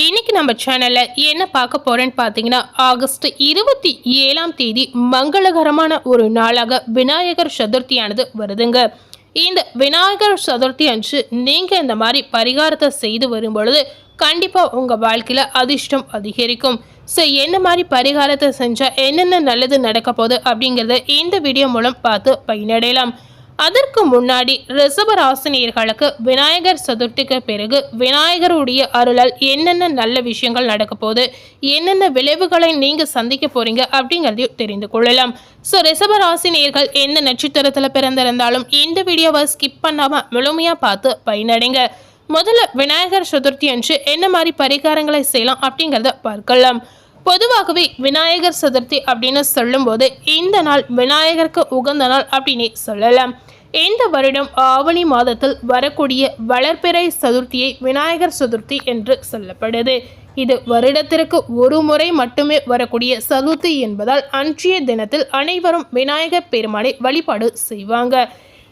இன்னைக்கு நம்ம சேனலில் என்ன பார்க்க போகிறேன்னு பார்த்தீங்கன்னா ஆகஸ்ட் இருபத்தி ஏழாம் தேதி மங்களகரமான ஒரு நாளாக விநாயகர் சதுர்த்தியானது வருதுங்க. இந்த விநாயகர் சதுர்த்தி அன்று நீங்கள் இந்த மாதிரி பரிகாரத்தை செய்து வரும்பொழுது கண்டிப்பாக உங்கள் வாழ்க்கையில் அதிர்ஷ்டம் அதிகரிக்கும். ஸோ என்ன மாதிரி பரிகாரத்தை செஞ்சால் என்னென்ன நல்லது நடக்க போகுது அப்படிங்கிறத இந்த வீடியோ மூலம் பார்த்து பயனடையலாம். அதற்கு முன்னாடி ரிஷபராசினியர்களுக்கு விநாயகர் சதுர்த்திக்கு பிறகு விநாயகருடைய அருளால் என்னென்ன நல்ல விஷயங்கள் நடக்க போகுது என்னென்ன விளைவுகளை நீங்கள் சந்திக்க போகிறீங்க அப்படிங்கிறதையும் தெரிந்து கொள்ளலாம். ஸோ ரிஷபராசினியர்கள் எந்த நட்சத்திரத்தில் பிறந்திருந்தாலும் இந்த வீடியோவை ஸ்கிப் பண்ணாமல் முழுமையாக பார்த்து பயனடைங்க. முதல்ல விநாயகர் சதுர்த்தி அன்று என்ன மாதிரி பரிகாரங்களை செய்யலாம் அப்படிங்கிறத பார்க்கலாம். பொதுவாகவே விநாயகர் சதுர்த்தி அப்படின்னு சொல்லும்போது இந்த நாள் விநாயகருக்கு உகந்த நாள் அப்படின்னு சொல்லலாம். இந்த வருடம் ஆவணி மாதத்தில் வரக்கூடிய வளர்பிறை சதுர்த்தியை விநாயகர் சதுர்த்தி என்று சொல்லப்படுது. இது வருடத்திற்கு ஒரு முறை மட்டுமே வரக்கூடிய சதுர்த்தி என்பதால் அன்றைய தினத்தில் அனைவரும் விநாயகர் பெருமானை வழிபாடு செய்வாங்க.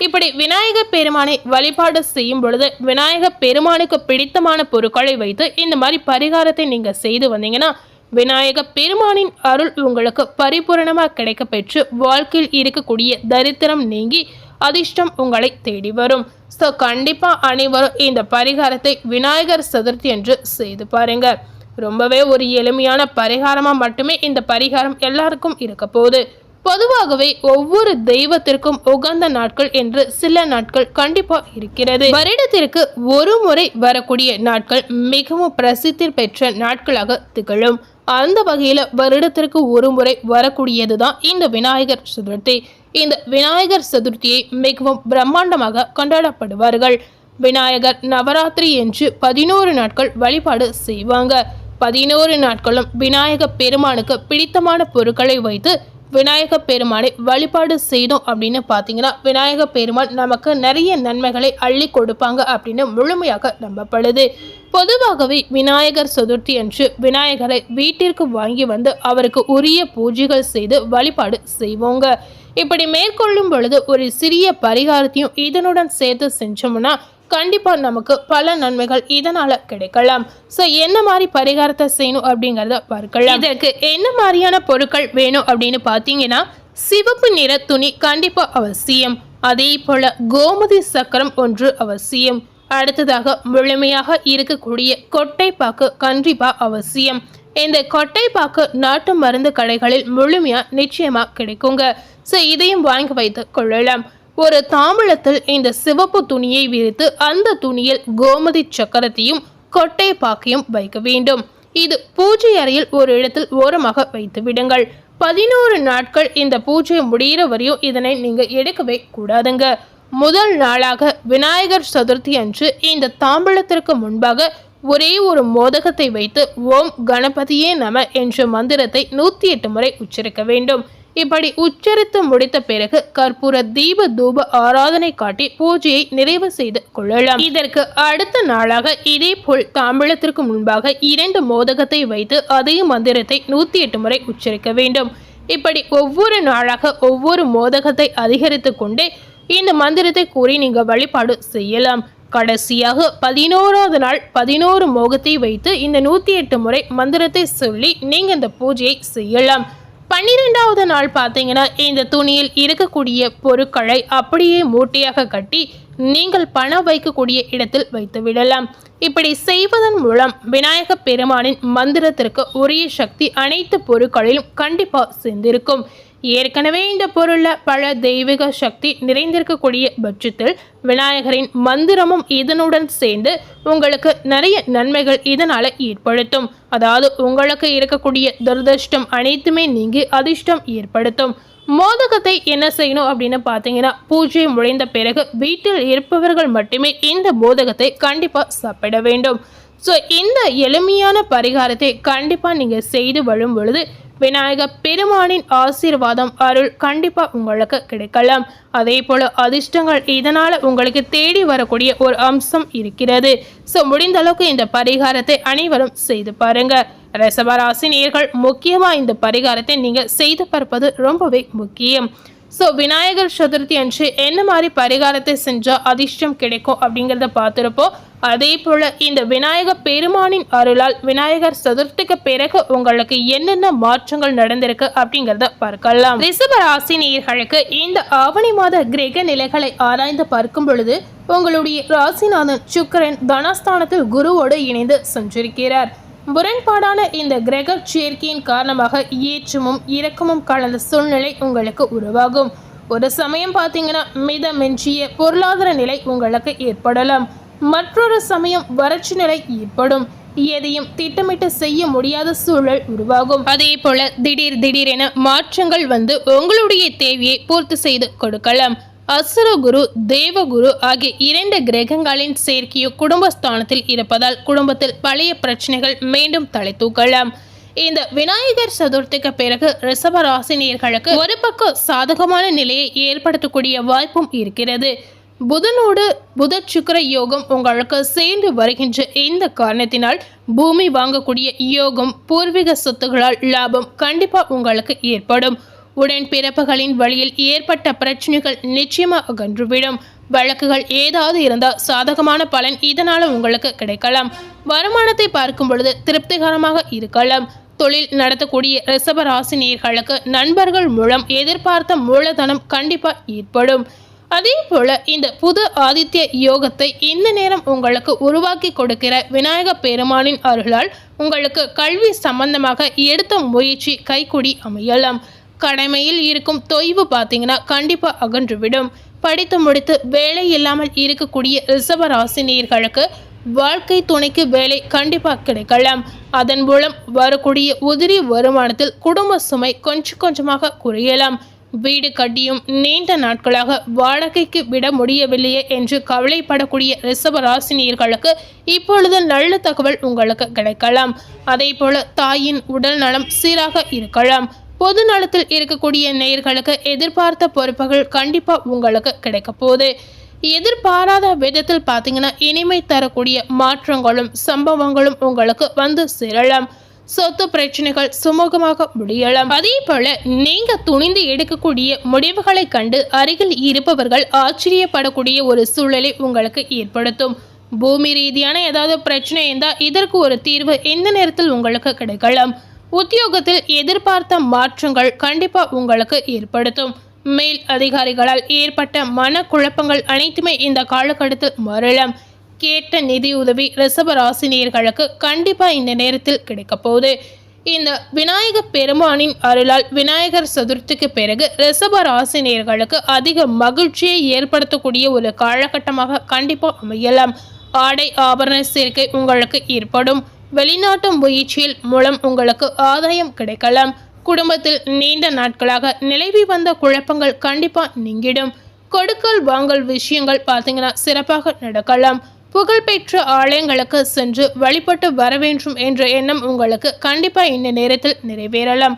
இப்படி விநாயகர் பெருமானை வழிபாடு செய்யும் பொழுது விநாயகர் பெருமானுக்கு பிடித்தமான பொருட்களை வைத்து இந்த மாதிரி பரிகாரத்தை நீங்க செய்து வந்தீங்கன்னா விநாயக பெருமானின் அருள் உங்களுக்கு பரிபூரணமாக கிடைக்க பெற்று வாழ்க்கையில் இருக்கக்கூடிய தரித்திரம் நீங்கி அதிர்ஷ்டம் உங்களை தேடி வரும். ஸோ கண்டிப்பாக அனைவரும் இந்த பரிகாரத்தை விநாயகர் சதுர்த்தி என்று செய்து பாருங்க. ரொம்பவே ஒரு எளிமையான பரிகாரமாக மட்டுமே இந்த பரிகாரம் எல்லாருக்கும் இருக்க போகுது. பொதுவாகவே ஒவ்வொரு தெய்வத்திற்கும் உகந்த நாட்கள் என்று சில நாட்கள் கண்டிப்பா இருக்கிறது. வருடத்திற்கு ஒரு முறை வரக்கூடிய நாட்கள் மிகவும் பிரசித்தி பெற்ற நாட்களாக திகழும். அந்த வகையில் வருடத்திற்கு ஒரு முறை வரக்கூடியதுதான் இந்த விநாயகர் சதுர்த்தி. இந்த விநாயகர் சதுர்த்தியை மிகவும் பிரம்மாண்டமாக கொண்டாடப்படுவார்கள். விநாயகர் நவராத்திரி என்று பதினோரு நாட்கள் வழிபாடு செய்வாங்க. பதினோரு நாட்களும் விநாயக பெருமானுக்கு பிடித்தமான பொருட்களை வைத்து விநாயக பெருமானை வழிபாடு செய்தோம் அப்படின்னு பார்த்தீங்கன்னா விநாயக பெருமான் நமக்கு நிறைய நன்மைகளை அள்ளி கொடுப்பாங்க அப்படின்னு முழுமையாக நம்பப்படுது. பொதுவாகவே விநாயகர் சதுர்த்தி அன்று விநாயகரை வீட்டிற்கு வாங்கி வந்து அவருக்கு உரிய பூஜைகள் செய்து வழிபாடு செய்வோங்க. இப்படி மேற்கொள்ளும் பொழுது ஒரு சிறிய பரிகாரத்தையும் இதனுடன் சேர்த்து செஞ்சோம்னா கண்டிப்பா நமக்கு பல நன்மைகள் இதனால கிடைக்கலாம். ஸோ என்ன மாதிரி பரிகாரத்தை செய்யணும் அப்படிங்கிறத பார்க்கலாம். இதற்கு என்ன மாதிரியான பொருட்கள் வேணும் அப்படின்னு பார்த்தீங்கன்னா சிவப்பு நிற துணி கண்டிப்பா அவசியம். அதே போல கோமதி சக்கரம் ஒன்று அவசியம். அடுத்ததாக முழுமையாக இருக்கக்கூடிய கொட்டைப்பாக்கு கண்டிப்பா அவசியம். இந்த கொட்டைப்பாக்கு நாட்டு மருந்து கடைகளில் முழுமையா நிச்சயமா கிடைக்குங்க. ஸோ இதையும் வாங்கி வைத்து கொள்ளலாம். ஒரு தாம்பழத்தில் இந்த சிவப்பு துணியை விரித்து அந்த துணியில் கோமதி சக்கரத்தையும் கொட்டை பாக்கையும் வைக்க வேண்டும். இது பூஜை அறையில் ஒரு இடத்தில் ஓரமாக வைத்து விடுங்கள். பதினோரு நாட்கள் இந்த பூஜை முடிகிற வரையும் இதனை நீங்கள் எடுக்கவே கூடாதுங்க. முதல் நாளாக விநாயகர் சதுர்த்தி அன்று இந்த தாம்பூலத்திற்கு முன்பாக ஒரே ஒரு மோதகத்தை வைத்து ஓம் கணபதியே நம என்ற மந்திரத்தை நூற்றி எட்டு முறை உச்சரிக்க வேண்டும். இப்படி உச்சரித்து முடித்த பிறகு கற்பூர தீப தூப ஆராதனை காட்டி பூஜையை நிறைவு செய்து கொள்ளலாம். இதற்கு அடுத்த நாளாக இதே போல் தாம்பழத்திற்கு முன்பாக இரண்டு மோதகத்தை வைத்து அதே மந்திரத்தை நூத்தி எட்டு முறை உச்சரிக்க வேண்டும். இப்படி ஒவ்வொரு நாளாக ஒவ்வொரு மோதகத்தை அதிகரித்து கொண்டே இந்த மந்திரத்தை கூறி நீங்க வழிபாடு செய்யலாம். கடைசியாக பதினோராவது நாள் பதினோரு மோகத்தை வைத்து இந்த நூத்தி எட்டு முறை மந்திரத்தை சொல்லி நீங்க இந்த பூஜையை செய்யலாம். பன்னிரெண்டாவது நாள் பார்த்தீங்கன்னா இந்த துணியில் இருக்கக்கூடிய பொருட்களை அப்படியே மூட்டையாக கட்டி நீங்கள் பணம் வைக்கக்கூடிய இடத்தில் வைத்து விடலாம். இப்படி செய்வதன் மூலம் விநாயக பெருமானின் மந்திரத்திற்கு உரிய சக்தி அனைத்து பொருட்களிலும் கண்டிப்பாக சேர்ந்திருக்கும். ஏற்கனவே இந்த பொருளில் பல தெய்வீக சக்தி நிறைந்திருக்கக்கூடிய பட்சத்தில் விநாயகரின் மந்திரமும் இதனுடன் சேர்ந்து உங்களுக்கு நிறைய நன்மைகள் இதனால் ஏற்படுத்தும். அதாவது உங்களுக்கு இருக்கக்கூடிய துரதிருஷ்டம் அனைத்துமே நீங்கி அதிர்ஷ்டம் ஏற்படுத்தும். மோதகத்தை என்ன செய்யணும் அப்படின்னு பார்த்தீங்கன்னா பூஜை முடிந்த பிறகு வீட்டில் இருப்பவர்கள் மட்டுமே இந்த மோதகத்தை கண்டிப்பாக சாப்பிட வேண்டும். ஸோ இந்த எளிமையான பரிகாரத்தை கண்டிப்பாக நீங்கள் செய்து வரும் பொழுது விநாயக பெருமானின் ஆசீர்வாதம் அருள் கண்டிப்பாக உங்களுக்கு கிடைக்கலாம். அதே போல் அதிர்ஷ்டங்கள் இதனால் உங்களுக்கு தேடி வரக்கூடிய ஒரு அம்சம் இருக்கிறது. ஸோ முடிந்த அளவுக்கு இந்த பரிகாரத்தை அனைவரும் செய்து பாருங்கள் ரசபராசினியர்கள் முக்கியமாக இந்த பரிகாரத்தை நீங்கள் செய்து பார்ப்பது ரொம்பவே முக்கியம். ஸோ விநாயகர் சதுர்த்தி அன்று என்ன மாதிரி பரிகாரத்தை செஞ்சால் அதிர்ஷ்டம் கிடைக்கும் அப்படிங்கிறத பார்த்துருப்போம் அதே போல் இந்த விநாயக பெருமானின் அருளால் விநாயகர் சதுர்த்திக்கு பிறகு உங்களுக்கு என்னென்ன மாற்றங்கள் நடந்திருக்கு அப்படிங்கிறத பார்க்கலாம். ரிசப ராசி நேர்களுக்கு இந்த ஆவணி மாத கிரக நிலைகளை ஆராய்ந்து பார்க்கும் பொழுது உங்களுடைய ராசிநாதன் சுக்கரன் தனஸ்தானத்தில் குருவோடு இணைந்து சென்றிருக்கிறார். முரண்பாடான இந்த கிரக சேர்க்கையின் காரணமாக ஏற்றமும் இறக்கமும் கலந்த சூழ்நிலை உங்களுக்கு உருவாகும். ஒரு சமயம் பார்த்தீங்கன்னா மிதமெஞ்சிய பொருளாதார நிலை உங்களுக்கு ஏற்படலாம். மற்றொரு சமயம் வறட்சி நிலை ஏற்படும். எதையும் திட்டமிட்டு செய்ய முடியாத சூழல் உருவாகும். அதே போல திடீர் திடீரென மாற்றங்கள் வந்து உங்களுடைய தேவையை பூர்த்தி செய்து கொடுக்கலாம். அசுரகுரு தேவகுரு ஆகிய இரண்டு கிரகங்களின் சேர்க்கையோ குடும்பஸ்தானத்தில் இருப்பதால் குடும்பத்தில் பழைய பிரச்சனைகள் மீண்டும் தலை தூக்கலாம். இந்த விநாயகர் சதுர்த்திக்கு பிறகு ரிஷப ராசினியர்களுக்கு ஒரு பக்கம் சாதகமான நிலையை ஏற்படுத்தக்கூடிய வாய்ப்பும் இருக்கிறது. புதனோடு புத சுக்கர யோகம் உங்களுக்கு சேர்ந்து வருகின்ற இந்த காரணத்தினால் பூமி வாங்கக்கூடிய யோகம் பூர்வீக சொத்துகளால் லாபம் கண்டிப்பாக உங்களுக்கு ஏற்படும். உடன் பிறப்புகளின் வழியில் ஏற்பட்ட பிரச்சனைகள் நிச்சயமாக அகன்றுவிடும். வழக்குகள் ஏதாவது இருந்தால் சாதகமான பலன் இதனால் உங்களுக்கு கிடைக்கலாம். வருமானத்தை பார்க்கும் பொழுது திருப்திகரமாக இருக்கலாம். தொழில் நடத்தக்கூடிய ரிசபராசினியர்களுக்கு நண்பர்கள் மூலம் எதிர்பார்த்த மூலதனம் கண்டிப்பாக ஏற்படும். அதே போல இந்த புது ஆதித்ய யோகத்தை இந்த நேரம் உங்களுக்கு உருவாக்கி கொடுக்கிற விநாயக பெருமானின் அருளால் உங்களுக்கு கல்வி சம்பந்தமாக எடுத்த முயற்சி கைக்குடி அமையலாம். கடமையில் இருக்கும் தொய்வு பார்த்தீங்கன்னா கண்டிப்பாக அகன்றுவிடும். படித்து முடித்து வேலை இல்லாமல் இருக்கக்கூடிய ரிசவராசினியர்களுக்கு வாழ்க்கை துணைக்கு வேலை கண்டிப்பாக கிடைக்கலாம். அதன் மூலம் வரக்கூடிய உதிரி வருமானத்தில் குடும்ப சுமை கொஞ்சம் கொஞ்சமாக குறையலாம். வீடு கட்டியும் நீண்ட நாட்களாக வாடகைக்கு விட முடியவில்லையே என்று கவலைப்படக்கூடிய ரிஷபராசினியர்களுக்கு இப்பொழுது நல்ல தகவல் உங்களுக்கு கிடைக்கலாம். அதே போல தாயின் உடல் நலம் சீராக இருக்கலாம். பொது நலத்தில் இருக்கக்கூடிய நேயர்களுக்கு எதிர்பார்த்த பொறுப்புகள் கண்டிப்பாக உங்களுக்கு கிடைக்க போகுது. எதிர்பாராத விதத்தில் பார்த்தீங்கன்னா இனிமை தரக்கூடிய மாற்றங்களும் சம்பவங்களும் உங்களுக்கு வந்து சேரலாம். சொத்து பிரச்சனைகள் சுமூகமாக முடியலாம். அதே போல நீங்க துணிந்து எடுக்கக்கூடிய முடிவுகளை கண்டு அருகில் இருப்பவர்கள் ஆச்சரியப்படக்கூடிய ஒரு சூழலை உங்களுக்கு ஏற்படுத்தும். பூமி ரீதியான ஏதாவது பிரச்சனை இருந்தால் இதற்கு ஒரு தீர்வு இந்த நேரத்தில் உங்களுக்கு கிடைக்கலாம். உத்தியோகத்தில் எதிர்பார்த்த மாற்றங்கள் கண்டிப்பாக உங்களுக்கு ஏற்படுத்தும். மேல் அதிகாரிகளால் ஏற்பட்ட மனக்குழப்பங்கள் அனைத்துமே இந்த காலகட்டத்தில் மறலம் கேட்ட நிதியுதவி ரிஷப ராசினியர்களுக்கு கண்டிப்பாக இந்த நேரத்தில் கிடைக்க போகுது. இந்த விநாயக பெருமானின் அருளால் விநாயகர் சதுர்த்திக்கு பிறகு ரிஷப ராசினியர்களுக்கு அதிக மகிழ்ச்சியை ஏற்படுத்தக்கூடிய ஒரு காலகட்டமாக கண்டிப்பாக அமையலாம். ஆடை ஆபரண சேர்க்கை உங்களுக்கு ஏற்படும். வெளிநாட்டு முயற்சியில் மூலம் உங்களுக்கு ஆதாயம் கிடைக்கலாம். குடும்பத்தில் நீண்ட நாட்களாக நிலவி வந்த குழப்பங்கள் கண்டிப்பாக நீங்கிடும். கொடுக்கல் வாங்கல் விஷயங்கள் பார்த்தீங்கன்னா சிறப்பாக நடக்கலாம். புகழ்பெற்ற ஆலயங்களுக்கு சென்று வழிபட்டு வர வேண்டும் என்ற எண்ணம் உங்களுக்கு கண்டிப்பாக இந்த நேரத்தில் நிறைவேறலாம்.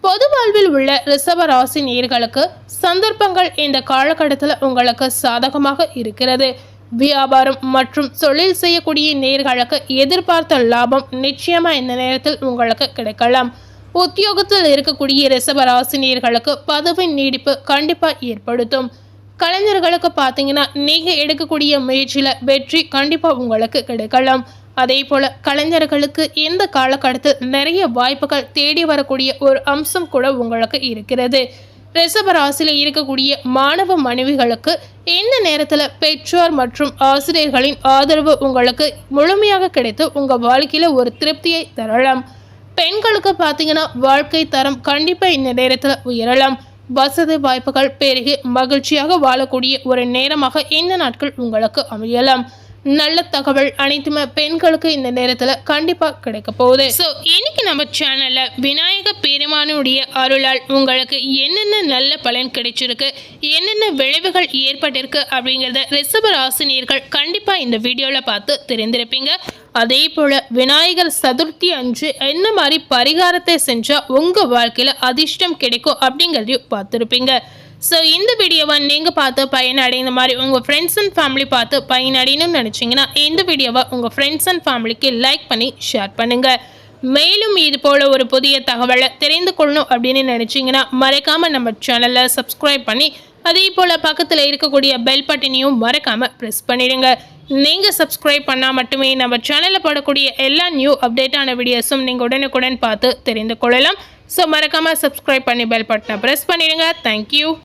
பொது வாழ்வில் உள்ள ரிஷப ராசி நேர்களுக்கு சந்தர்ப்பங்கள் இந்த காலகட்டத்தில் உங்களுக்கு சாதகமாக இருக்கிறது. வியாபாரம் மற்றும் தொழில் செய்யக்கூடிய நேர்களுக்கு எதிர்பார்த்த லாபம் நிச்சயமா இந்த நேரத்தில் உங்களுக்கு கிடைக்கலாம். உத்தியோகத்தில் இருக்கக்கூடிய ரிசபராசினியர்களுக்கு பதவி நீடிப்பு கண்டிப்பா ஏற்படுத்தும். கலைஞர்களுக்கு பார்த்தீங்கன்னா நீங்கள் எடுக்கக்கூடிய முயற்சியில் வெற்றி கண்டிப்பாக உங்களுக்கு கிடைக்கலாம். அதே போல் கலைஞர்களுக்கு இந்த காலகட்டத்தில் நிறைய வாய்ப்புகள் தேடி வரக்கூடிய ஒரு அம்சம் கூட உங்களுக்கு இருக்கிறது. ரிஷப ராசியில் இருக்கக்கூடிய மாணவ மனைவிகளுக்கு இந்த நேரத்தில் பெற்றோர் மற்றும் ஆசிரியர்களின் ஆதரவு உங்களுக்கு முழுமையாக கிடைத்து உங்கள் வாழ்க்கையில் ஒரு திருப்தியை தரலாம். பெண்களுக்கு பார்த்தீங்கன்னா வாழ்க்கை தரம் கண்டிப்பாக இந்த நேரத்தில் உயரலாம். வசதி வாய்ப்புகள் பெருகி மகிழ்ச்சியாக வாழக்கூடிய ஒரு நேரமாக இந்த நாட்கள் உங்களுக்கு அமையலாம். நல்ல தகவல் அனைத்துமே பெண்களுக்கு இந்த நேரத்தில் கண்டிப்பாக கிடைக்க போகுது. ஸோ இன்னைக்கு நம்ம சேனலில் விநாயக பெருமானுடைய அருளால் உங்களுக்கு என்னென்ன நல்ல பலன் கிடைச்சிருக்கு என்னென்ன விளைவுகள் ஏற்பட்டிருக்கு அப்படிங்கிறத ரிஷப ஆசிரியர்கள் கண்டிப்பாக இந்த வீடியோவில் பார்த்து தெரிந்திருப்பீங்க. அதே போல் விநாயகர் சதுர்த்தி அன்று என்ன மாதிரி பரிகாரத்தை செஞ்சால் உங்கள் வாழ்க்கையில் அதிர்ஷ்டம் கிடைக்கும் அப்படிங்கிறதையும் பார்த்துருப்பீங்க. ஸோ இந்த வீடியோவை நீங்கள் பார்த்து பயனடைந்த மாதிரி உங்கள் ஃப்ரெண்ட்ஸ் அண்ட் ஃபேமிலி பார்த்து பயனடையணும்னு நினச்சிங்கன்னா இந்த வீடியோவை உங்கள் ஃப்ரெண்ட்ஸ் அண்ட் ஃபேமிலிக்கு லைக் பண்ணி ஷேர் பண்ணுங்கள் மேலும் இது போல் ஒரு புதிய தகவலை தெரிந்து கொள்ளணும் அப்படின்னு நினச்சிங்கன்னா மறக்காமல் நம்ம சேனலை சப்ஸ்கிரைப் பண்ணி அதே போல் பக்கத்தில் இருக்கக்கூடிய பெல் பட்டினையும் மறக்காமல் ப்ரெஸ் பண்ணிடுங்க. நீங்கள் சப்ஸ்கிரைப் பண்ணால் மட்டுமே நம்ம சேனலில் போடக்கூடிய எல்லா நியூ அப்டேட்டான வீடியோஸும் நீங்கள் உடனுக்குடன் பார்த்து தெரிந்து கொள்ளலாம். ஸோ மறக்காமல் சப்ஸ்கிரைப் பண்ணி பெல் பட்டனை ப்ரெஸ் பண்ணிடுங்க. தேங்க்யூ